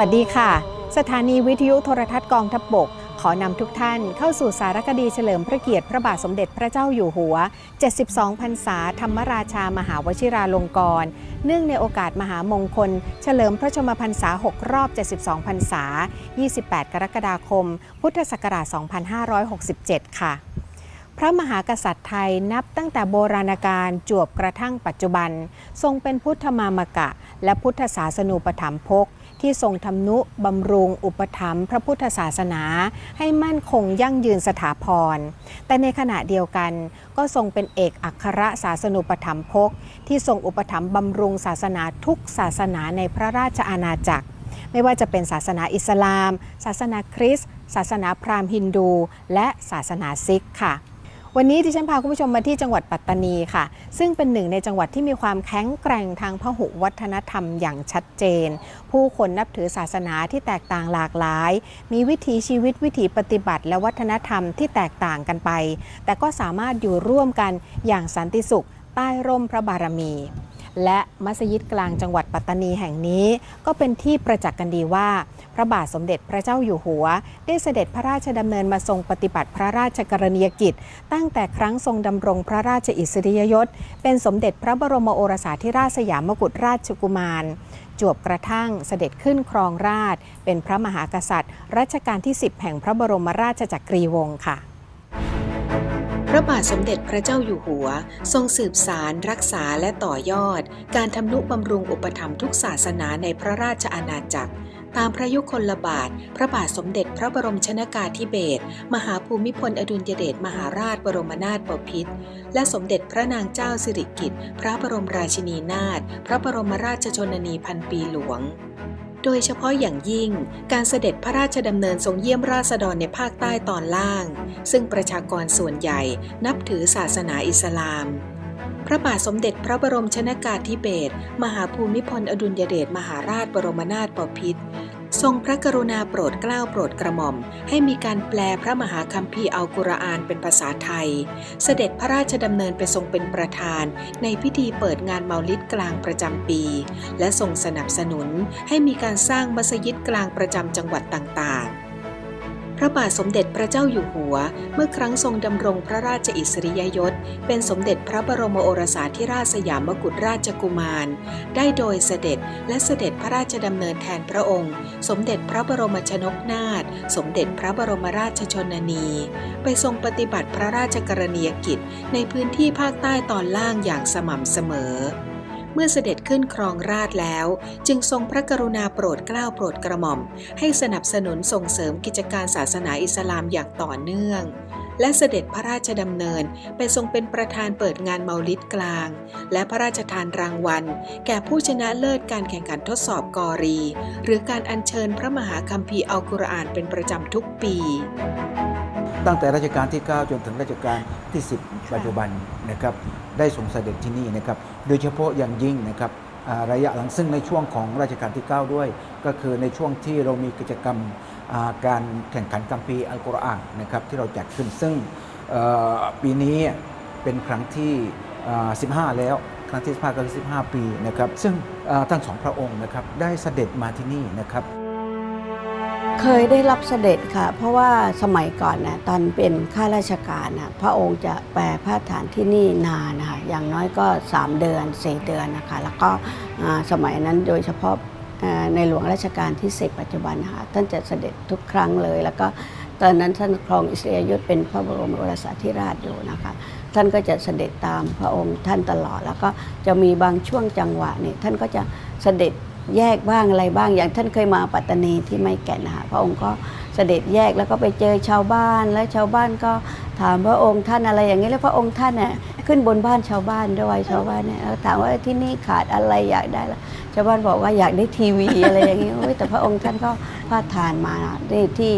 สวัสดีค่ะ สถานีวิทยุโทรทัศน์กองทัพบบก ขอนำทุกท่านเข้าสู่สารคดีเฉลิมพระเกียรติพระบาทสมเด็จพระเจ้าอยู่หัว 72 พรรษาธรรมราชามหาวชิราลงกรณ์เนื่องในโอกาสมหามงคล เฉลิมพระชมพรรษา 6 รอบ 72 พรรษา 28 กรกฎาคม พุทธศักราช 2567 ค่ะพระมหากษัตริย์ไทยนับตั้งแต่โบราณกาลจวบกระทั่งปัจจุบัน ทรงเป็นพุทธมามกะ และพุทธศาสนูปถัมภก ที่ทรงทำนุบำรุง อุปถัมภ์พระพุทธศาสนา ให้มั่นคงยั่งยืนสถาพร แต่ในขณะเดียวกัน ก็ทรงเป็นเอกอัครศาสนูปถัมภกที่ทรงอุปถัมภ์บำรุงศาสนาทุกศาสนาในพระราชอาณาจักร ไม่ว่าจะเป็นศาสนาอิสลาม ศาสนาคริสต์ศาสนาพราหมณ์ฮินดู และศาสนาซิกค่ะ วันนี้ที่ฉันพาคุณผู้ชมมาที่จังหวัดปัตตานีค่ะ ซึ่งเป็นหนึ่งในจังหวัดที่มีความแข็งแกร่งทางพหุวัฒนธรรมอย่างชัดเจน ผู้คนนับถือศาสนาที่แตกต่างหลากหลาย มีวิถีชีวิตวิถีปฏิบัติ และวัฒนธรรมที่แตกต่างกันไป แต่ก็สามารถอยู่ร่วมกันอย่างสันติสุข ใต้ร่มพระบารมี และมัสยิดกลางจังหวัดปัตตานีแห่งนี้ ก็เป็นที่ประจักษ์กันดีว่า พระบาทสมเด็จพระเจ้าอยู่หัว ได้เสด็จพระราชดำเนินมาทรงปฏิบัติพระราชกรณียกิจ ตั้งแต่ครั้งทรงดำรงพระราชอิสริยยศ เป็นสมเด็จพระบรมโอรสาธิราชสยามกุฎราชกุมาร จวบกระทั่งเสด็จขึ้นครองราช เป็นพระมหากษัตริย์ รัชกาลที่ 10 แห่งพระบรมราชจักรีวงศ์ค่ะ พระบาทสมเด็จพระเจ้าอยู่หัว ทรงสืบสารรักษาและต่อยอด การทำนุบำรุงอุปถัมภ์ทุกศาสนาในพระราชอาณาจักร ตามพระยุคลบาท พระบาทสมเด็จพระบรมชนากาธิเบศรมหาภูมิพลอดุลยเดชมหาราชบรมนาถบพิตรและสมเด็จพระนางเจ้าสิริกิติ์พระบรมราชินีนาถพระบรมราชชนนีพันปีหลวง ดยเฉพาะอย่างยิ่ง การเสด็จพระราชดำเนินทรงเยี่ยมราษฎรในภาคใต้ตอนล่าง ซึ่งประชากรส่วนใหญ่นับถือศาสนาอิสลาม พระบาทสมเด็จพระบรมชนากาธิเบศรมหาภูมิพลอดุลยเดชมหาราชบรมนาถบพิตร ทรงพระกรุณาโปรดเกล้าโปรดกระหม่อม ให้มีการแปลพระมหาคัมภีร์อัลกุรอานเป็นภาษาไทย เสด็จพระราชดำเนินไปทรงเป็นประธาน ในพิธีเปิดงานเมาลิดกลางประจำปี และทรงสนับสนุนให้มีการสร้างมัสยิดกลางประจำจังหวัดต่างๆ พระบาทสมเด็จพระเจ้าอยู่หัว เมื่อครั้งทรงดำรงพระราชอิสริยยศ เป็นสมเด็จพระบรมโอรสาธิราชสยามกุฎราชกุมาร ได้โดยเสด็จและเสด็จพระราชดำเนินแทนพระองค์ สมเด็จพระบรมชนกนาถสมเด็จพระบรมราชชนนี ไปทรงปฏิบัติพระราชกรณียกิจ ในพื้นที่ภาคใต้ตอนล่างอย่างสม่ำเสมอ มื่อเสด็จขึ้นครองราชแล้ว จึงทรงพระกรุณาโปรดเกล้าโปรดกระหม่อม ให้สนับสนุนส่งเสริมกิจการศาสนาอิสลามอย่างต่อเนื่องและเสด็จพระราชดำเนินไปทรงเป็นประธานเปิดงานเมาลิดกลาง และพระราชทานรางวัล แก่ผู้ชนะเลิศการแข่งขันทดสอบกอรี หรือการอัญเชิญพระมหาคัมภีร์อัลกุรอานเป็นประจำทุกปี ตั้งแต่รัชกาลที่ 9 จนถึงรัชกาลที่ 10 ปัจจุบันนะครับได้ทรงเสด็จที่นี่นะครับโดยเฉพาะอย่างยิ่งนะครับอ่าระยะหลังซึ่งในช่วงของรัชกาลที่ 9 ด้วย ก็คือในช่วงที่เรามีกิจกรรมอ่าการแข่งขันกัมพีร์อัลกุรอานนะครับที่เราจัดขึ้นซึ่งเอ่อปีนี้เป็นครั้งที่อ่า15 แล้วครั้งที่ 15 ก็คือ 15 ปีนะครับซึ่งอ่าทั้งสองพระองค์นะครับได้เสด็จมาที่นี่นะครับ เคยได้รับเสด็จค่ะ เพราะว่าสมัยก่อนนะตอนเป็นข้าราชการนะพระองค์จะแปลพระฐานที่นี่นานนะคะอย่างน้อยก็ 3 เดือน 4 เดือนนะคะ แล้วก็สมัยนั้นโดยเฉพาะในหลวงราชการที่ 10 ปัจจุบันนะคะท่านจะเสด็จทุกครั้งเลย แล้วก็ตอนนั้นท่านครองอิสริยยศเป็นพระบรมโอรสาธิราชอยู่นะคะ ท่านก็จะเสด็จตามพระองค์ท่านตลอด แล้วก็จะมีบางช่วงจังหวะนี่ท่านก็จะเสด็จ แยกบ้างอะไรบ้างอย่างท่านเคยมาปัตตานีที่ไม่แก่นนะคะพระองค์ก็เสด็จแยกแล้วก็ไปเจอชาวบ้าน แล้วชาวบ้านก็ถามพระองค์ท่านอะไรอย่างนี้แล้วพระองค์ท่านเนี่ยขึ้นบนบ้านชาวบ้านด้วยชาวบ้านเนี่ยแล้วถามว่าที่นี่ขาดอะไรอยากได้ละชาวบ้านบอกว่าอยากได้ทีวีอะไรอย่างนี้โอ้ยแต่พระองค์ท่านก็พาทานมาที่ที่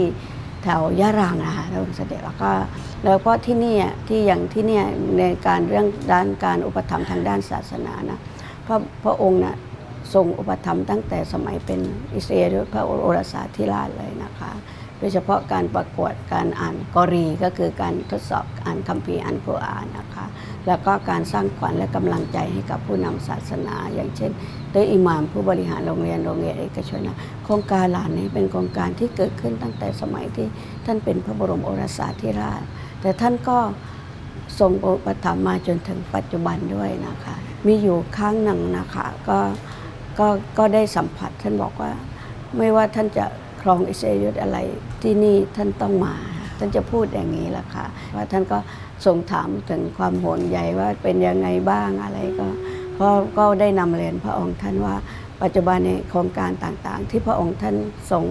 แถวยะรังนะคะพระองค์เสด็จแล้วก็แล้วก็ที่นี่ที่อย่างที่นี่ในการเรื่องด้านการอุปถัมภ์ทางด้านศาสนานะพระพระองค์น่ะ ทรงอุปถัมภ์ตั้งแต่สมัยเป็นอิสเอลพระโอรสาธิราชเลยนะคะ โดยเฉพาะการประกวดการอ่านกอรีก็คือการทดสอบอ่านคัมภีร์อ่านกุรอานนะคะ แล้วก็การสร้างขวัญและกำลังใจให้กับผู้นำศาสนา อย่างเช่นโดยอิหมามผู้บริหารโรงเรียนโรงเรียนเอกชนนะโครงการหลานี้เป็นโครงการที่เกิดขึ้นตั้งแต่สมัยที่ท่านเป็นพระบรมโอรสาธิราช แต่ท่านก็ทรงอุปถัมภ์มาจนถึงปัจจุบันด้วยนะคะ มีอยู่ครั้งหนึ่งนะคะก็ ก็ก็ได้สัมผัสท่านบอกว่า ไม่ว่าท่านจะครองอิสราเอลอะไรที่นี่ท่านต้องมา ท่านจะพูดอย่างนี้แหละค่ะว่าท่านก็ทรงถามถึงความห่วงใยว่าเป็นยังไงบ้างอะไรก็ก็ก็ได้นำเรียนพระองค์ท่านว่าปัจจุบันในโครงการต่างๆ ที่พระองค์ท่านทรง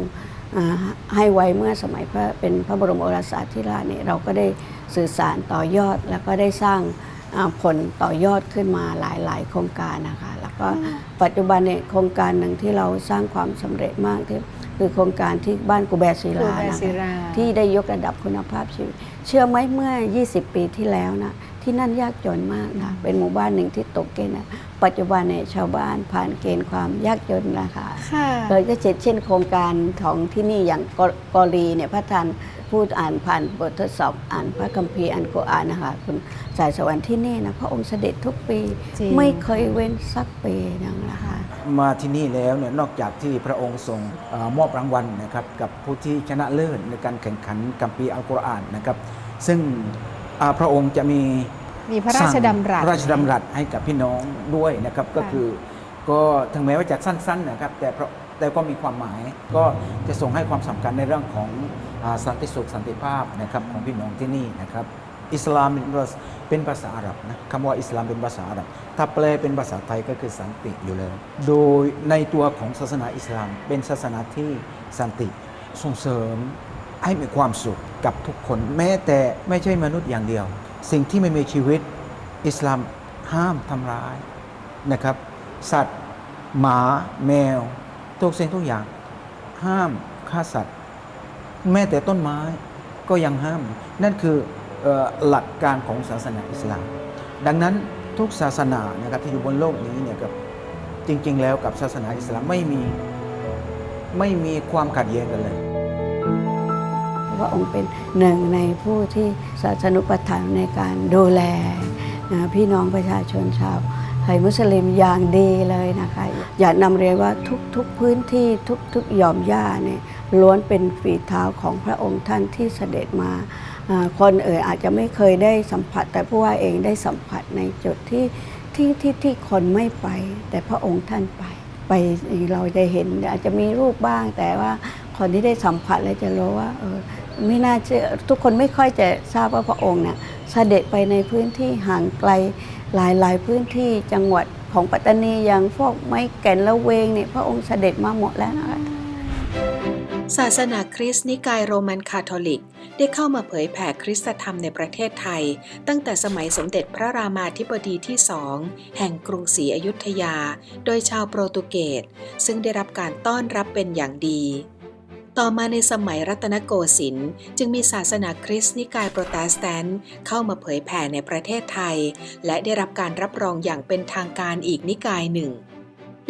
ให้ไว้เมื่อสมัยพระเป็นพระบรมโอรสาธิราชเนี่ยเราก็ได้สื่อสารต่อยอด แล้วก็ได้สร้างผลต่อยอดขึ้นมาหลายๆ โครงการนะคะ ก็ปัจจุบันเนี่ยโครงการหนึ่งที่เราสร้างความสำเร็จมากที่คือโครงการที่บ้านกูแบศิครูลาแบนะศิคะราที่ได้ยกระดับคุณภาพชีวิต เชื่อไหมเมื่อ 20 ปีที่แล้วนะที่นั่นยากจนมากนะเป็นหมู่บ้านหนึ่งที่ตกเกณฑ์นะปัจจุบันเนี่ยชาวบ้านผ่านเกณฑ์ความยากจนนะคะค่ะโดยก็เช่นเช่นโครงการของที่นี่อย่างกกอรีเนี่ยพระท่าน พูดอ่านผ่านบททดสอบอ่านพระคัมภีร์อ่านกุรอานนะคะคุณสายสวรรค์ที่นี่นะพระองค์เสด็จทุกปี จริง ไม่เคยเว้นสักปีนึงนะคะ มาที่นี่แล้วเนี่ยนอกจากที่พระองค์ทรงเออมอบรางวัลนะครับกับผู้ที่ชนะเลิศในการแข่งขันกัมปีร์อัลกุรอานนะครับ ซึ่งอ่าพระองค์จะมี มีพระราชดำรัส พระราชดำรัสให้กับพี่น้องด้วยนะครับก็ค่ะคือ ก็ถึงแม้ว่าจะสั้นๆนะครับแต่เพราะแต่ก็มีความหมายก็จะส่งให้ความสำคัญในเรื่องของอา สันติสุขสันติภาพนะครับของพี่น้องที่นี่นะครับอิสลามเป็นภาษาเป็นภาษาอาหรับนะคำว่าอิสลามเป็นภาษาอาหรับ ถ้าแปลเป็นภาษาไทยก็คือสันติอยู่แล้ว โดยในตัวของศาสนาอิสลามเป็นศาสนาที่สันติส่งเสริมให้มีความสุขกับทุกคน แม้แต่ไม่ใช่มนุษย์อย่างเดียว สิ่งที่ไม่มีชีวิตอิสลามห้ามทำร้ายนะครับ สัตว์ หมา แมวทุกสิ่งทุกอย่าง ห้ามฆ่าสัตว์ แม้แต่ต้นไม้ก็ยังห้าม นั่นคือออหลักการของศาสนาอิสลาม ดังนั้นทุกศาสนานะครับที่อยู่บนโลกนี้เนี่ยกับจริง ๆ แล้วกับศาสนาอิสลามไม่มีไม่มีความขัดแย้งกันเลยพระว่าองค์เป็นหนึ่งในผู้ที่ศาสนุปถัมภ์ในการดูแลนะพี่น้องประชาชนชาวไทยมุสลิมอย่างดีเลยนะคะ อยากนำเรียนว่าทุกๆพื้นที่ทุกๆหย่อมหญ้าเนี่ย ล้วนเป็นฝีเท้าของพระองค์ท่านที่เสด็จมา คนเอ่ยอาจจะไม่เคยได้สัมผัส แต่ผู้ว่าเองได้สัมผัสในจุดที่ที่ที่ที่คนไม่ไป แต่พระองค์ท่านไป ไปเราจะเห็นอาจจะมีรูปบ้าง แต่ว่าคนที่ได้สัมผัสแล้วจะรู้ว่าเออไม่น่าเชื่อทุกคนไม่ค่อยจะทราบว่าพระองค์เนี่ยเสด็จไปในพื้นที่ห่างไกลหลายๆพื้นที่จังหวัดของปัตตานีอย่างพวกไม้แก่นละเวงเนี่ยพระองค์เสด็จมาหมดแล้วนะคะ ศาสนาคริสต์นิกายโรมันคาทอลิก ได้เข้ามาเผยแผ่คริสตธรรมในประเทศไทย ตั้งแต่สมัยสมเด็จพระรามาธิบดีที่สองแห่งกรุงศรีอยุธยา โดยชาวโปรตุเกสซึ่งได้รับการต้อนรับเป็นอย่างดีต่อมาในสมัยรัตนโกสินทร์จึงมีศาสนาคริสต์นิกายโปรเตสแตนต์เข้ามาเผยแผ่ในประเทศไทย และได้รับการรับรองอย่างเป็นทางการอีกนิกายหนึ่ง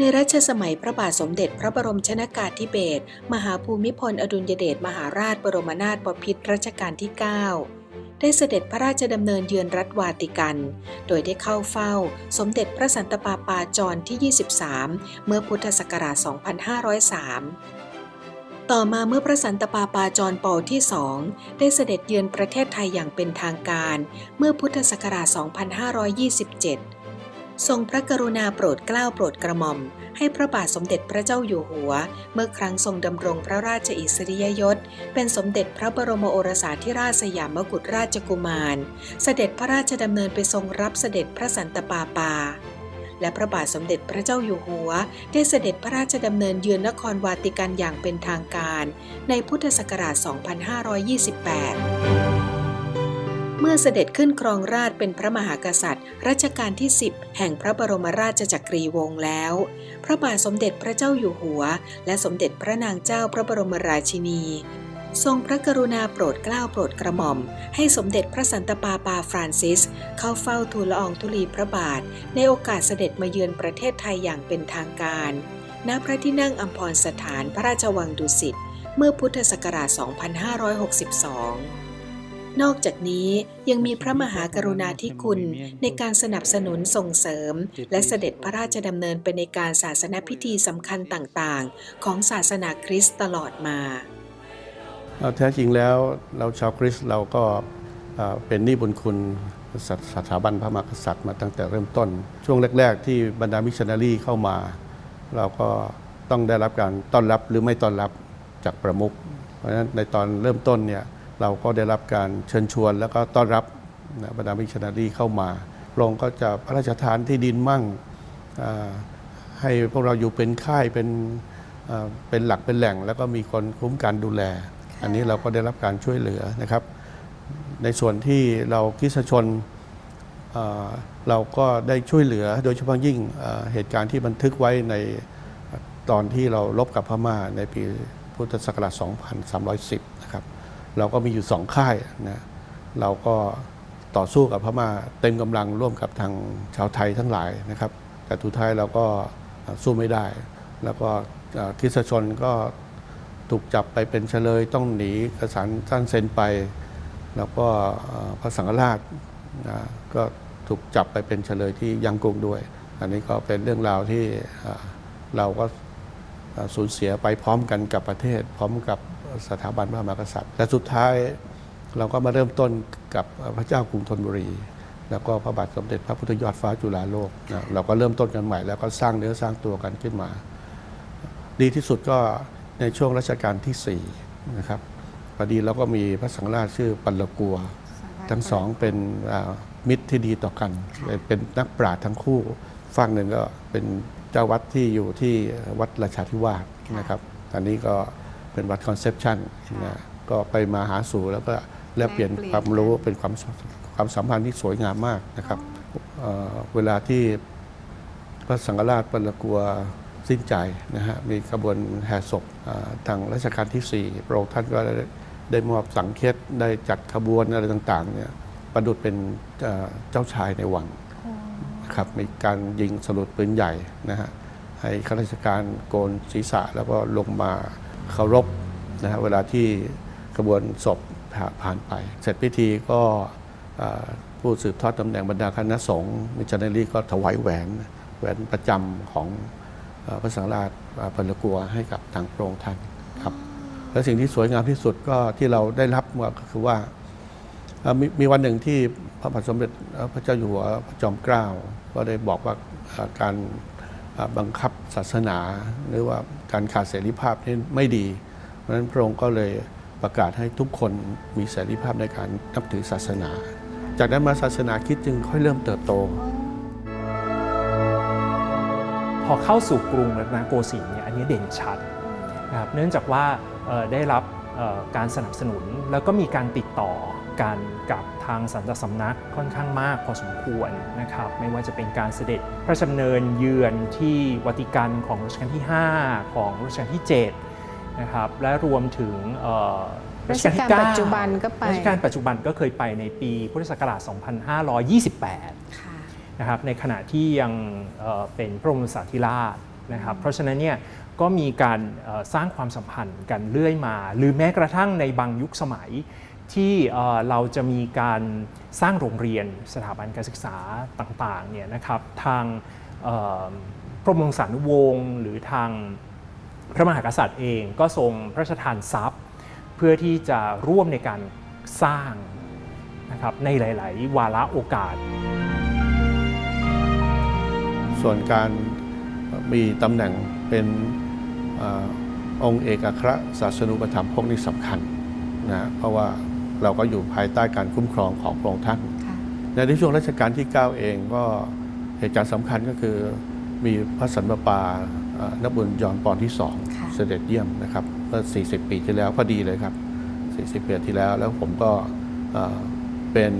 ในรัชสมัยพระบาทสมเด็จพระบรมชนากาธิเบศรมหาภูมิพลอดุลยเดชมหาราชบรมนาถบพิตรรัชกาลที่ 9 ได้เสด็จพระราชดำเนินเยือนรัฐวาติกัน โดยได้เข้าเฝ้าสมเด็จพระสันตะปาปาจรที่ 23 เมื่อพุทธศักราช 2503ต่อมาเมื่อพระสันตะปาปาจรปอที่สองได้เสด็จเยือนประเทศไทยอย่างเป็นทางการ เมื่อพุทธศักราช 2527 ทรงพระกรุณาโปรดเกล้าโปรดกระหม่อม ให้พระบาทสมเด็จพระเจ้าอยู่หัว เมื่อครั้งทรงดำรงพระราชอิสริยยศ เป็นสมเด็จพระบรมโอรสาธิราชสยามกุฎราชกุมาร เสด็จพระราชดำเนินไปทรงรับเสด็จพระสันตะปาปา และพระบาทสมเด็จพระเจ้าอยู่หัว ได้เสด็จพระราชดำเนินเยือนนครวาติกันอย่างเป็นทางการ ในพุทธศักราช 2528 เมื่อเสด็จขึ้นครองราชเป็นพระมหากษัตริย์ รัชกาลที่ 10 แห่งพระบรมราชจักรีวงศ์แล้ว พระบาทสมเด็จพระเจ้าอยู่หัว และสมเด็จพระนางเจ้าพระบรมราชินี ทรงพระกรุณาโปรดเกล้าโปรดกระหม่อม ให้สมเด็จพระสันตะปาปาฟรานซิส เข้าเฝ้าทูลละอองธุลีพระบาท ในโอกาสเสด็จมาเยือนประเทศไทยอย่างเป็นทางการ ณ พระที่นั่งอัมพรสถานพระราชวังดุสิต เมื่อพุทธศักราช 2562 นอกจากนี้ยังมีพระมหากรุณาธิคุณในการสนับสนุนส่งเสริม และเสด็จพระราชดำเนินไปในการศาสนพิธีสำคัญต่างๆ ของศาสนาคริสต์ตลอดมาเอ่อแท้จริงแล้วเราชาวคริสต์เราก็เป็นหนี้บุญคุณสถสถาบันพระมหากษัตริย์มาตั้งแต่เริ่มต้น ช่วงแรก ๆ ที่บรรดามิชชันนารีเข้ามา เราก็ต้องได้รับการต้อนรับหรือไม่ต้อนรับจากประมุขเพราะฉะนั้นในตอนเริ่มต้นเนี่ย เราก็ได้รับการเชิญชวน แล้วก็ต้อนรับนะบรรดามิชชันนารีเข้ามาพระองค์ก็จะพระราชทานที่ดินมั่งอ่าให้พวกเราอยู่เป็นค่ายเป็นเอ่อเป็นหลักเป็นแหล่ง แล้วก็มีคนคุ้มกันดูแล อันนี้เราก็ได้รับการช่วยเหลือนะครับ ในส่วนที่เราคริสตชนเอ่อเราก็ได้ช่วยเหลือโดยเฉพาะยิ่งเอ่อเหตุการณ์ที่บันทึกไว้ในตอนที่เราลบกับพม่าในปีพุทธศักราช 2310นะครับ เราก็มีอยู่สองค่ายนะเราก็ต่อสู้กับพม่าเต็มกำลังร่วมกับทางชาวไทยทั้งหลายนะครับ แต่สุดท้ายเราก็สู้ไม่ได้ แล้วก็คริสชนก็ถูกจับไปเป็นเฉลยต้องหนีกษัตริย์ท่านเซ็นไป แล้วก็พระสังฆราชนะก็ถูกจับไปเป็นเฉลยที่ยังกุงด้วย อันนี้ก็เป็นเรื่องราวที่เราก็สูญเสียไปพร้อมกันกับประเทศ พร้อมกับ สถาบันพระมหากษัตริย์ และสุดท้ายเราก็มาเริ่มต้นกับพระเจ้ากรุงธนบุรี แล้วก็พระบาทสมเด็จพระพุทธยอดฟ้าจุฬาโลกนะเราก็เริ่มต้นกันใหม่ แล้วก็สร้างเนื้อสร้างตัวกันขึ้นมา ดีที่สุดก็ในช่วงรัชกาลที่4นะครับพอดีเราก็มีพระสังฆราชชื่อปัลลกัว ทั้งสองเป็นมิตรที่ดีต่อกัน เป็นนักปราชญ์ทั้งคู่ฝั่งหนึ่งก็เป็นเจ้าวัดที่อยู่ที่วัดราชาธิวาสนะครับ อันนี้ก็ เป็นวัดคอนเซปชันนะก็ไปมาหาสู่แล้วก็แลกเปลี่ยนความรู้เป็นความความสัมพันธ์ที่สวยงามมากนะครับเอ่อเวลาที่พระสังฆราชปรกัวสิ้นใจนะฮะมีขบวนแห่ศพอ่าทางรัชกาลที่ 4 พระองค์ท่านก็ได้ได้มอบสังเคสได้จัดขบวนอะไรต่างๆเนี่ยประดุจเป็นเอ่อเจ้าชายในวังนะครับมีการยิงสลุดปืนใหญ่นะฮะให้ข้าราชการโกนศีรษะแล้วก็ลงมา เคารพนะฮะเวลาที่ขบวนศพผ่านไป เสร็จพิธีก็ผู้สืบทอดตำแหน่งบรรดาคณะสงฆ์มิชชันนารีก็ถวายแหวนแหวนประจำของพระสังฆราชเอ่อพลกัวให้กับทางพระองค์ท่านครับ และสิ่งที่สวยงามที่สุดก็ที่เราได้รับก็คือว่ามมีวันหนึ่งที่พระบาทสมเด็จพระเจ้าอยู่หัวพระจอมเกล้าก็ได้บอกว่าการ บังคับศาสนา หรือว่าการขาดเสรีภาพนี่ไม่ดี เพราะฉะนั้นพระองค์ก็เลยประกาศให้ทุกคนมีเสรีภาพในการนับถือศาสนา จากนั้นมาศาสนาคิดจึงค่อยเริ่มเติบโต พอเข้าสู่กรุงรัตนโกสินทร์เนี่ยอันนี้เด่นชัดนะครับเนื่องจากว่าได้รับการสนับสนุนแล้วก็มีการติดต่อ กันกับทางสันตสำนักค่อนข้างมากพอสมควรนะครับไม่ว่าจะเป็นการเสด็จพระราชดำเนินเยือนที่วัติกันของรัชกาลที่ 5 ของรัชกาลที่7นะครับและรวมถึงเอ่อรัชกาลที่9ปัจจุบันก็ไปรัชกาลปัจจุบันก็เคยไปในปีพุทธศักราช 2528ค่ะนะครับในขณะที่ยังเอ่อเป็นพระบรมสาธิราชนะครับเพราะฉะนั้นเนี่ยก็มีการเอ่อสร้างความสัมพันธ์กันเรื่อยมา หรือแม้กระทั่งในบางยุคสมัย ที่เราจะมีการสร้างโรงเรียนสถาบันการศึกษาต่างๆเนี่ยนะครับทางเอ่อพระบรมสานุวงศ์หรือทางพระมหากษัตริย์เองก็ทรงพระราชทานทรัพย์ เพื่อที่จะร่วมในการสร้างนะครับในหลาย ๆ วาระโอกาส ส่วนการมีตำแหน่งเป็นอองค์เอกอัครศาสนุปถัมภกนี่สำคัญนะเพราะว่า เราก็อยู่ภายใต้การคุ้มครองของพระองค์ท่านค่ะในช่วงรัชกาลที่ 9 เองก็เหตุการณ์สำคัญก็คือมีพระสันตะปาเอ่อนบุญยอนปอนที่สองค่ะเสด็จเยี่ยมนะครับเมื่อ 40 ปีที่แล้วพอดีเลยครับ 40 ปีที่แล้วแล้วผมก็เอ่อเป็น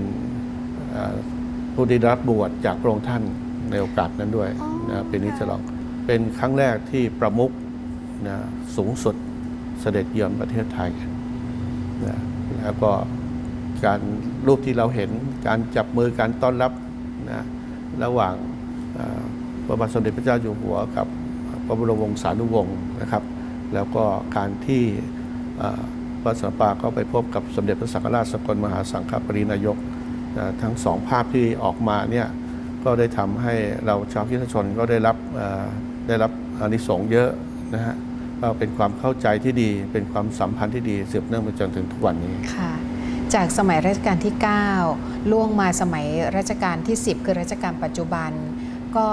เอ่อผู้ได้รับบวชจากพระองค์ท่านในโอกาสนั้นด้วยอ๋อนะปีนี้ค่ะฉลองเป็นครั้งแรกที่ประมุขนะสูงสุดเสด็จเยือนประเทศไทยนะ แล้วก็การรูปที่เราเห็นการจับมือการต้อนรับนะระหว่างพระบาทสมเด็จพระเจ้าอยู่หัวกับพระบรมวงศานุวงศ์นะครับ แล้วก็การที่พระสัมปาก็ไปพบกับสมเด็จพระสังฆราชสกลมหาสังฆปรินายกทั้งสองภาพที่ออกมาเนี่ยก็ได้ทำให้เราชาวคริสตชนก็ได้รับได้รับอนิสงส์เยอะนะฮะ ก็เป็นความเข้าใจที่ดี เป็นความสัมพันธ์ที่ดีสืบเนื่องมาจนถึงทุกวันนี้ค่ะจากสมัยรัชกาลที่ 9 ล่วงมาสมัยรัชกาลที่ 10 คือรัชกาลปัจจุบัน ก็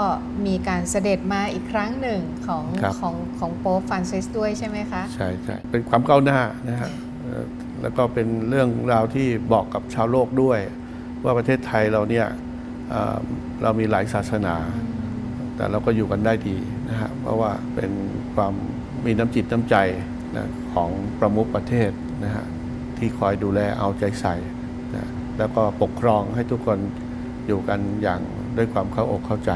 มีการเสด็จมาอีกครั้งหนึ่งของครับของของโป๊ปฟรานซิสด้วยใช่ไหมคะ ใช่ใช่เป็นความก้าวหน้านะฮะเอ่อแล้วก็เป็นเรื่องราวที่บอกกับชาวโลกด้วย ว่าประเทศไทยเราเนี่ยเอ่อเรามีหลายศาสนา แต่เราก็อยู่กันได้ดีนะฮะเพราะว่าเป็นความ มีน้ำจิตน้ำใจนะของประมุขประเทศนะฮะที่คอยดูแลเอาใจใส่นะแล้วก็ปกครองให้ทุกคนอยู่กันอย่างด้วยความเข้าอกเข้าใจ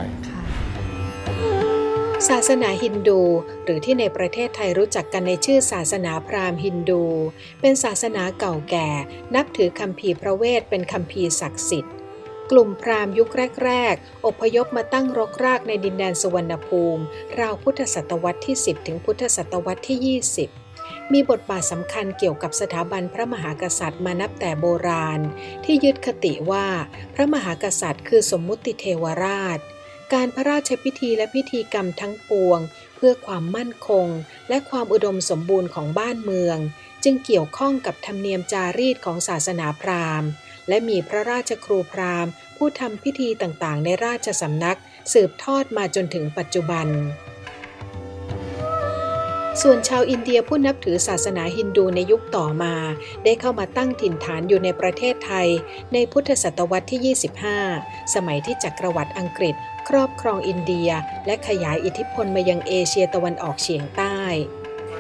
ศาสนาฮินดู หรือที่ในประเทศไทยรู้จักกันในชื่อศาสนาพราหมณ์ฮินดู เป็นศาสนาเก่าแก่ นับถือคัมภีร์พระเวทเป็นคัมภีร์ศักดิ์สิทธิ์ กลุ่มพราหมณ์ยุคแรก ๆ อพยพมาตั้งรกรากในดินแดนสุวรรณภูมิ ราวพุทธศตวรรษที่ 10 ถึงพุทธศตวรรษที่ 20มีบทบาทสำคัญเกี่ยวกับสถาบันพระมหากษัตริย์มานับแต่โบราณ ที่ยึดคติว่าพระมหากษัตริย์คือสมมุติเทวราช การพระราชพิธีและพิธีกรรมทั้งปวง เพื่อความมั่นคง และความอุดมสมบูรณ์ของบ้านเมือง จึงเกี่ยวข้องกับธรรมเนียมจารีตของศาสนาพราหมณ์ และมีพระราชครูพราหมณ์ ผู้ทำพิธีต่างๆ ในราชสำนัก สืบทอดมาจนถึงปัจจุบัน ส่วนชาวอินเดียผู้นับถือศาสนาฮินดูในยุคต่อมา ได้เข้ามาตั้งถิ่นฐานอยู่ในประเทศไทย ในพุทธศตวรรษที่ 25 สมัยที่จักรวรรดิอังกฤษ ครอบครองอินเดีย และขยายอิทธิพลมายังเอเชียตะวันออกเฉียงใต้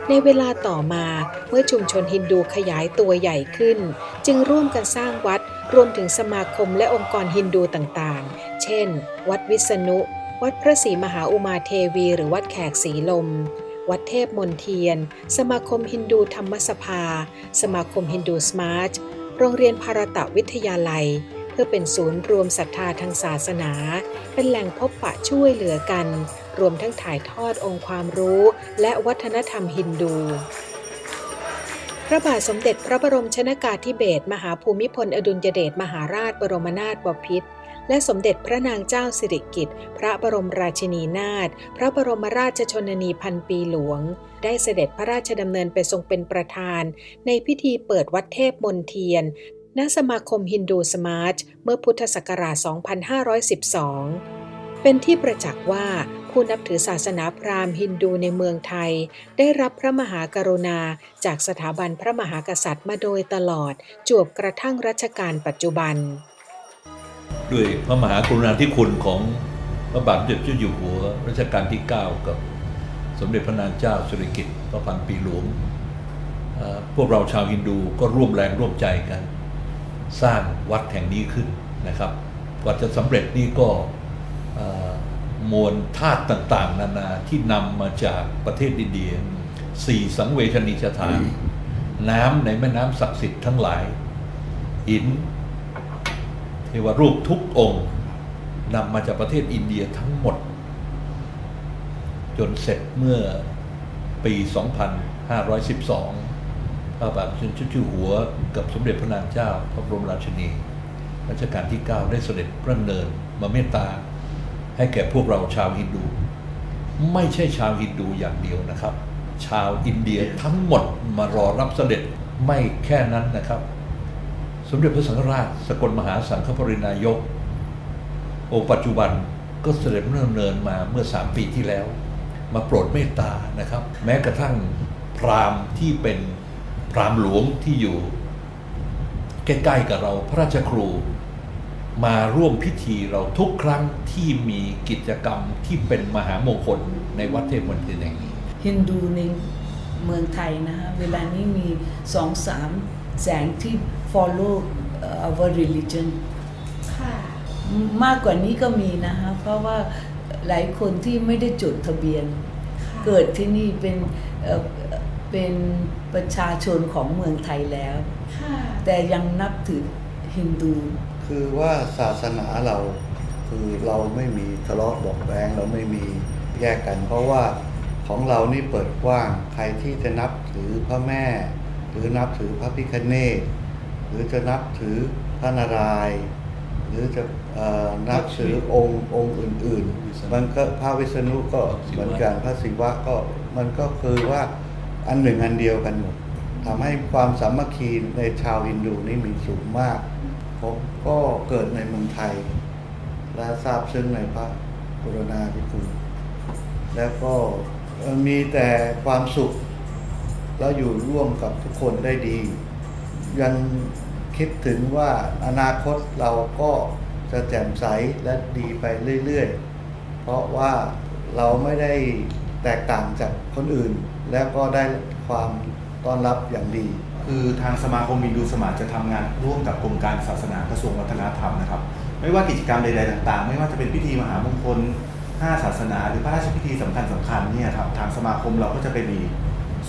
ในเวลาต่อมาเมื่อชุมชนฮินดูขยายตัวใหญ่ขึ้น จึงร่วมกันสร้างวัด รวมถึงสมาคมและองค์กรฮินดูต่างๆ เช่น วัดวิษณุ วัดพระศรีมหาอุมาเทวี หรือวัดแขกศรีลม วัดเทพมนเทียน สมาคมฮินดูธรรมสภา สมาคมฮินดูสมาร์ท โรงเรียนภารตะวิทยาลัย เพื่อเป็นศูนย์รวมศรัทธาทางศาสนา เป็นแหล่งพบปะช่วยเหลือกัน รวมทั้งถ่ายทอดองค์ความรู้ และวัฒนธรรมฮินดู ระบาทสมเด็จพระบรมชนากาธิเบศรมหาภูมิพลอดุลยเดชมหาราชบรมนาถบพิตรและสมเด็จพระนางเจ้าสิริกิติ์พระบรมราชินีนาถพระบรมราชชนนีพันปีหลวง ได้เสด็จพระราชดำเนินไปทรงเป็นประธาน ในพิธีเปิดวัดเทพมนเทียน ณสมาคมฮินดูสมาร์ทเมื่อพุทธศักราช 2512 เป็นที่ประจักษ์ว่าผู้นับถือศาสนาพราหมณ์ฮินดูในเมืองไทย ได้รับพระมหากรุณาจากสถาบันพระมหากษัตริย์มาโดยตลอดจวบกระทั่งรัชกาลปัจจุบัน ด้วยพระมหากรุณาธิคุณของพระบาทสมเด็จเจ้าอยู่หัวรัชกาลที่ 9 กับสมเด็จพระนางเจ้าสุริกิติ์พระพันปีหลวงพวกเราชาวฮินดูก็ร่วมแรงร่วมใจกัน สร้างวัดแห่งนี้ขึ้นนะครับกว่าจะสำเร็จนี่ก็ มวลธาตุต่าง ๆ นานาที่นำมาจากประเทศอินเดียสี่สังเวชนีสถาน น้ำในแม่น้ำศักดิ์สิทธิ์ทั้งหลาย หิน เทวรูปทุกองค์นำมาจากประเทศอินเดียทั้งหมด จนเสร็จเมื่อปี 2512 พระบาทสมเด็จเจ้าอยู่หัวกับสมเด็จพระนางเจ้า พระบรมราชินีรัชกาลที่ 9 ได้เสด็จพระเนินมาเมตตา ให้แก่พวกเราชาวฮินดู ไม่ใช่ชาวฮินดูอย่างเดียวนะครับ ชาวอินเดียทั้งหมดมารอรับเสด็จไม่แค่นั้นนะครับ สมเด็จพระสังฆราช สกลมหาสังฆปรินายกองค์ปัจจุบันก็เสด็จพระดำเนินมาเมื่อสามปีที่แล้ว มาโปรดเมตตานะครับ แม้กระทั่งพราหมณ์ที่เป็นพราหมณ์หลวงที่อยู่ ใกล้ๆกับเราพระราชครู มาร่วมพิธีเราทุกครั้งที่มีกิจกรรมที่เป็นมหามงคลในวัดเทพมนเทียนแห่งนี้ฮินดูในเมืองไทยนะฮะเวลานี้มีสองสามแสงที่ follow uh, our religion มากกว่านี้ก็มีนะฮะเพราะว่าหลายคนที่ไม่ได้จดทะเบียน เกิดที่นี่เป็นเอ่อเป็นประชาชนของเมืองไทยแล้ว แต่ยังนับถือฮินดู คือว่าศาสนาเราคือเราไม่มีทะเลาะบอกแวงเราไม่มีแยกกัน เพราะว่าของเรานี่เปิดกว้างใครที่จะนับถือพระแม่ หรือนับถือพระพิคเนตหรือจะนับถือพระนารายณ์หรือจะเอ่อนับถือองค์องค์อื่นๆ มันก็พระวิษณุก็เหมือนกันพระศิวะก็มันก็คือว่าอันหนึ่งอันเดียวกันหมดทำให้ความสามัคคีในชาวฮินดูนี่มีสูงมาก ผมก็เกิดในเมืองไทย และทราบซึ้งในพระกรุณาธิคุณ แล้วก็มีแต่ความสุข แล้วอยู่ร่วมกับทุกคนได้ดี ยังคิดถึงว่าอนาคตเราก็จะแจ่มใสและดีไปเรื่อยๆ เพราะว่าเราไม่ได้แตกต่างจากคนอื่น แล้วก็ได้ความต้อนรับอย่างดี คือทางสมาคมฮินดูสมาจะทำงานร่วมกับกรมการศาสนากระทรวงวัฒนธรรมนะครับ ไม่ว่ากิจกรรมใด ๆ ต่าง ๆ ไม่ว่าจะเป็นพิธีมหามงคล5ศาสนา หรือพระราชพิธีสำคัญสำคัญๆเนี่ยครับทางสมาคมเราก็จะไปมี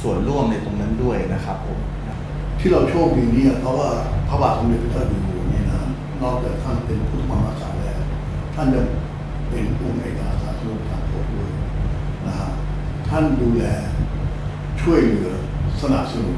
ส่วนร่วมในตรงนั้นด้วยนะครับผมที่เราโชคดีเนี่ยเพราะว่าพระบาทสมเด็จพระเจ้าอยู่หัวเนี่ยนะนอกจากท่านเป็นพุทธมหากษัตริย์แล้วท่านยังเป็นผู้ในวยการศาสนาทางโลกด้วยนะฮะท่านดูแลช่วยเหลือสนับสนุน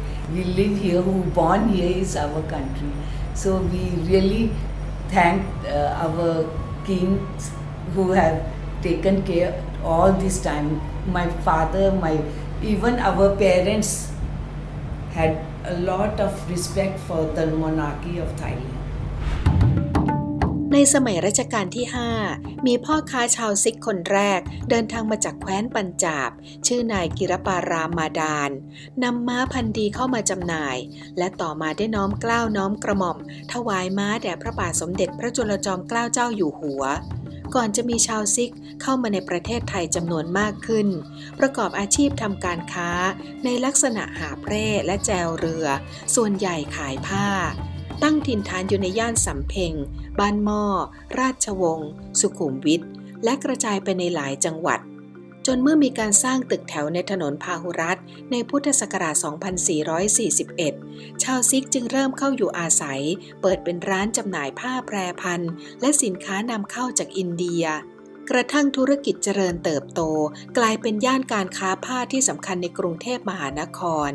We live here. Who born here is our country. So we really thank uh, our kings who have taken care all this time. My father, my even our parents had a lot of respect for the monarchy of Thailand. ในสมัยรัชกาลที่ 5 มีพ่อค้าชาวซิกคนแรก เดินทางมาจากแคว้นปัญจาบ ชื่อนายกิรปารามาดานนำม้าพันธุ์ดีเข้ามาจำหน่าย และต่อมาได้น้อมกล้าวน้อมกระหม่อม ถวายม้าแด่พระบาทสมเด็จพระจุลจอมเกล้าเจ้าอยู่หัวก่อนจะมีชาวซิกเข้ามาในประเทศไทยจำนวนมากขึ้น ประกอบอาชีพทำการค้าในลักษณะหาเร่และแจวเรือ ส่วนใหญ่ขายผ้า ตั้งถิ่นฐานอยู่ในย่านสำเพ็ง บ้านหม้อ ราชวงศ์ สุขุมวิท และกระจายไปในหลายจังหวัด จนเมื่อมีการสร้างตึกแถวในถนนพาหุรัตในพุทธศักราช 2441 ชาวซิกจึงเริ่มเข้าอยู่อาศัย เปิดเป็นร้านจำหน่ายผ้าแพรพันและสินค้านำเข้าจากอินเดียกระทั่งธุรกิจเจริญเติบโต กลายเป็นย่านการค้าผ้าที่สำคัญในกรุงเทพมหานคร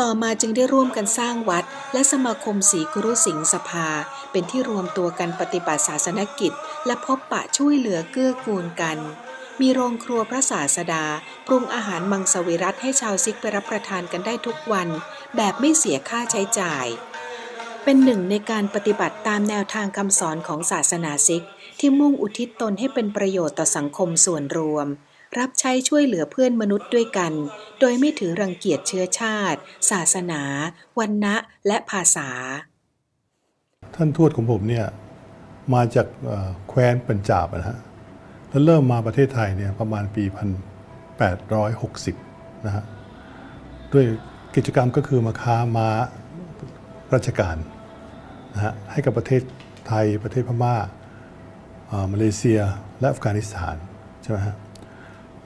ต่อมาจึงได้ร่วมกันสร้างวัด และสมาคมศรีกุรุสิงห์สภา เป็นที่รวมตัวกันปฏิบัติศาสนกิจ และพบปะช่วยเหลือเกื้อกูลกัน มีโรงครัวพระศาสดา ปรุงอาหารมังสวิรัตให้ชาวซิกไปรับประทานกันได้ทุกวัน แบบไม่เสียค่าใช้จ่าย เป็นหนึ่งในการปฏิบัติตามแนวทางคำสอนของศาสนาซิก ที่มุ่งอุทิศตนให้เป็นประโยชน์ต่อสังคมส่วนรวม รับใช้ช่วยเหลือเพื่อนมนุษย์ด้วยกัน โดยไม่ถือรังเกียจเชื้อชาติ ศาสนาวันนะและภาษา ท่านทูตของผมเนี่ยมาจากแคว้นปัญจาบนะฮะแล้วเริ่มมาประเทศไทยเนี่ยประมาณปี 1860 นะฮะด้วยกิจกรรมก็คือมาค้าม้าราชการนะฮะให้กับประเทศไทยประเทศพม่าเอ่อมาเลเซียและอัฟกานิสถานใช่ไหมฮะ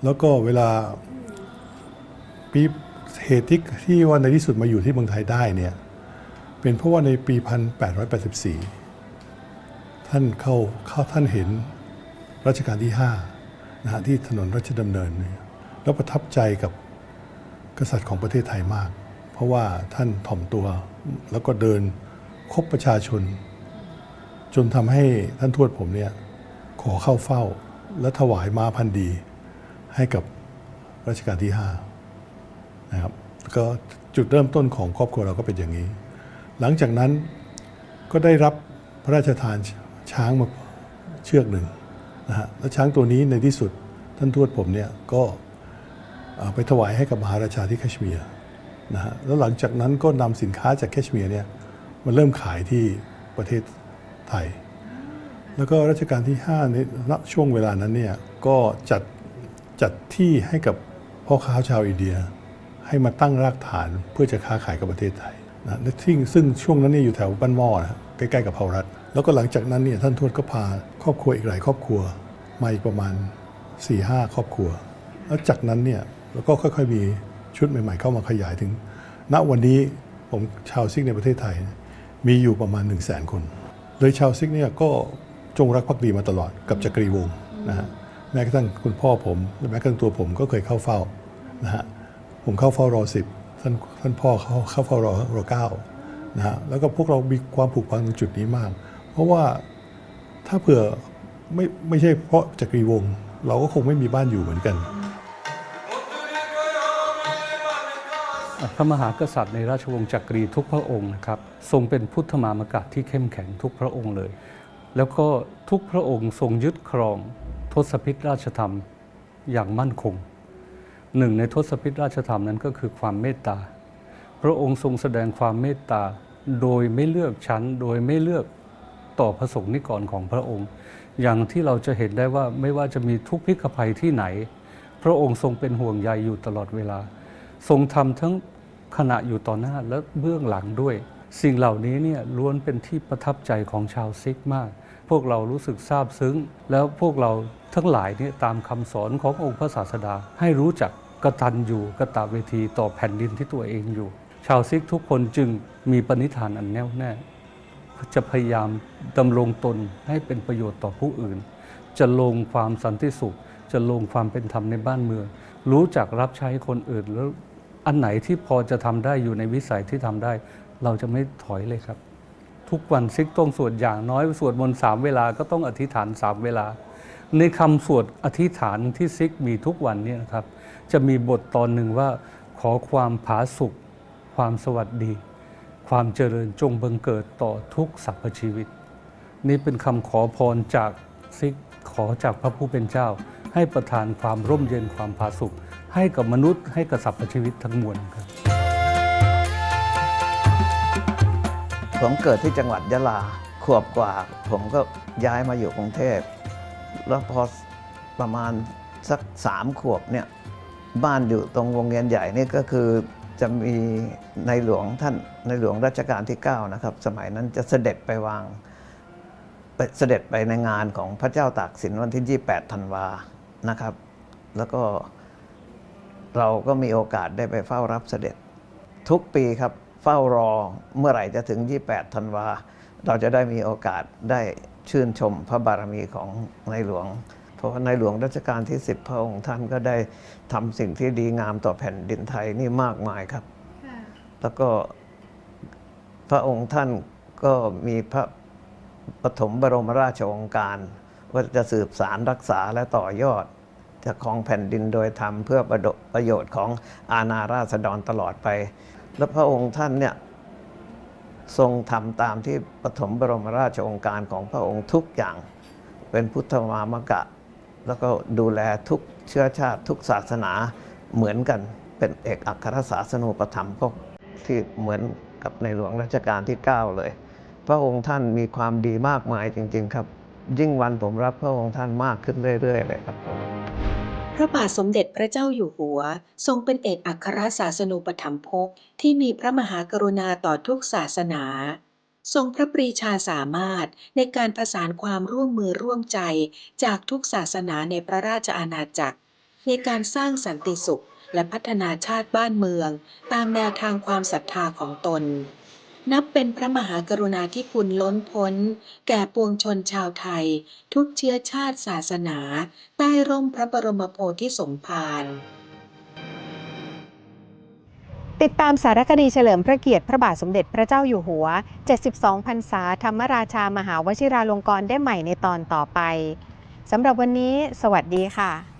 แล้วก็เวลาปีเหตุที่ที่ว่าในที่สุดมาอยู่ที่เมืองไทยได้เนี่ยเป็นเพราะว่าในปี 1884 ท่านเข้าเข้าท่านเห็นรัชกาลที่5นะฮะที่ถนนรัชดำเนินเนี่ยแล้วประทับใจกับกษัตริย์ของประเทศไทยมาก เพราะว่าท่านถ่อมตัวแล้วก็เดินคบประชาชน จนทำให้ท่านทวดผมเนี่ยขอเข้าเฝ้าและถวายมาพันธ์ดี ให้กับรัชกาลที่5นะครับก็จุดเริ่มต้นของครอบครัวเราก็เป็นอย่างนี้ หลังจากนั้นก็ได้รับพระราชทานช้างมาเชือกหนึ่งนะฮะแล้วช้างตัวนี้ในที่สุดท่านทวดผมเนี่ยก็เอ่อไปถวายให้กับมหาราชาที่แคชเมียร์นะฮะแล้วหลังจากนั้นก็นำสินค้าจากแคชเมียร์เนี่ยมาเริ่มขายที่ประเทศไทย แล้วก็รัชกาลที่5ในณช่วงเวลานั้นเนี่ยก็จัด จัดที่ให้กับพ่อค้าชาวอินเดีย ให้มาตั้งรากฐานเพื่อจะค้าขายกับประเทศไทยนะและที่ซึ่งช่วงนั้นเนี่ยอยู่แถวบ้านหม้อนะใกล้ๆกับเผารัฐ แล้วก็หลังจากนั้นเนี่ยท่านทวดก็พาครอบครัวอีกหลายครอบครัวมาอีกประมาณ4ี่ห้าครอบครัว แล้วจากนั้นเนี่ยแล้วก็ค่อยๆมีชุดใหม่ๆ เข้ามาขยายถึง ณวันนี้ผมชาวซิกในประเทศไทย มีอยู่ประมาณ 1 0 0 0 0แสนคน โดยชาวซิกเนี่ยก็จงรักภักดีมาตลอดกับจักรีวงศ์นะฮะ แม้กระทั่งคุณพ่อผมแม้กระทั่งตัวผมก็เคยเข้าเฝ้านะฮะผมเข้าเฝ้ารอสิบท่านท่านพ่อเขาเข้าเฝ้ารอรอเก้านะฮะแล้วก็พวกเรามีความผูกพันตรงจุดนี้มาก เพราะว่าถ้าเผื่อไม่ไม่ใช่เพราะจักรีวงศ์เราก็คงไม่มีบ้านอยู่เหมือนกัน พระมหากษัตริย์ในราชวงศ์จักรีทุกพระองค์นะครับ ทรงเป็นพุทธมามกะที่เข้มแข็งทุกพระองค์เลย แล้วก็ทุกพระองค์ทรงยึดครอง ทศพิธราชธรรมอย่างมั่นคง หนึ่งในทศพิธราชธรรมนั้นก็คือความเมตตา พระองค์ทรงแสดงความเมตตาโดยไม่เลือกชั้น โดยไม่เลือกต่อพระสงฆ์นิกรของพระองค์ อย่างที่เราจะเห็นได้ว่าไม่ว่าจะมีทุกพิกภัยที่ไหน พระองค์ทรงเป็นห่วงใยอยู่ตลอดเวลา ทรงทำทั้งขณะอยู่ต่อหน้าและเบื้องหลังด้วย สิ่งเหล่านี้เนี่ยล้วนเป็นที่ประทับใจของชาวซิกมาก วกเรารู้สึกซาบซึ้ง แล้วพวกเราทั้งหลายนี่ตามคำสอนขององค์พระศาสดา ให้รู้จักกตัญญูกตเวทีต่อแผ่นดินที่ตัวเองอยู่ ชาวซิกทุกคนจึงมีปณิธานอันแน่วแน่ จะพยายามดำรงตนให้เป็นประโยชน์ต่อผู้อื่น จะลงความสันติสุข จะลงความเป็นธรรมในบ้านเมือง รู้จักรับใช้คนอื่นแล้วอันไหนที่พอจะทำได้อยู่ในวิสัยที่ทำได้ เราจะไม่ถอยเลยครับ ทุกวันซิกต้องสวดอย่างน้อยสวดมนต์สามเวลาก็ต้องอธิษฐานสามเวลา ในคำสวดอธิษฐานที่ซิกมีทุกวันนี่นะครับ จะมีบทตอนหนึ่งว่าขอความผาสุกความสวัสดี ความเจริญจงบังเกิดต่อทุกสรรพชีวิต นี่เป็นคำขอพรจากซิกขอจากพระผู้เป็นเจ้า ให้ประทานความร่มเย็นความผาสุกให้กับมนุษย์ให้กับสรรพชีวิตทั้งมวลครับ ผมเกิดที่จังหวัดยะลา ขวบกว่า ผมก็ย้ายมาอยู่กรุงเทพ แล้วพอประมาณสักสามขวบเนี่ยบ้านอยู่ตรงวงเวียนใหญ่นี่ก็คือจะมีในหลวงท่านในหลวงรัชกาลที่ 9 นะครับ สมัยนั้นจะเสด็จไปวางเสด็จไปในงานของพระเจ้าตากสินวันที่ 28 ธันวานะครับ แล้วก็เราก็มีโอกาสได้ไปเฝ้ารับเสด็จทุกปีครับ เฝ้ารอเมื่อไหร่จะถึง 28 ธันวา เราจะได้มีโอกาสได้ชื่นชมพระบารมีของในหลวง เพราะในหลวงรัชกาลที่ 10 พระองค์ท่านก็ได้ทำสิ่งที่ดีงามต่อแผ่นดินไทยนี่มากมายครับ แล้วก็พระองค์ท่านก็มีพระปฐมบรมราชองการว่าจะสืบสารรักษาและต่อยอดจะของแผ่นดินโดยธรรมเพื่อประโดประโยชน์ของอาณาราษฎรตลอดไป และพระองค์ท่านเนี่ยทรงทำตามที่ปฐมบรมราชองค์การของพระองค์ทุกอย่างเป็นพุทธมามกะ แล้วก็ดูแลทุกเชื้อชาติทุกศาสนาเหมือนกันเป็นเอกอัครศาสนูปถัมภกที่เหมือนกับในหลวงรัชกาลที่ 9 เลย พระองค์ท่านมีความดีมากมายจริง ๆ ครับ ยิ่งวันผมรับพระองค์ท่านมากขึ้นเรื่อย ๆ เลยครับพ ระบาทสมเด็จพระเจ้าอยู่หัว ทรงเป็นเอกอัครศาสนูปถัมภกที่มีพระมหากรุณาต่อทุกศาสนา ทรงพระปรีชาสามารถในการประสานความร่วมมือร่วมใจจากทุกศาสนาในพระราชอาณาจักร ในการสร้างสันติสุขและพัฒนาชาติบ้านเมือง ตามแนวทางความศรัทธาของตน นับเป็นพระมหากรุณาธิคุณล้นพ้น แก่ปวงชนชาวไทย ทุกเชื้อชาติศาสนา ใต้ร่มพระบรมโพธิสมภารติดตามสารคดีเฉลิมพระเกียรติพระบาทสมเด็จพระเจ้าอยู่หัว 72 พรรษาธรรมราชามหาวชิราลงกรณ์ได้ใหม่ในตอนต่อไป สำหรับวันนี้ สวัสดีค่ะ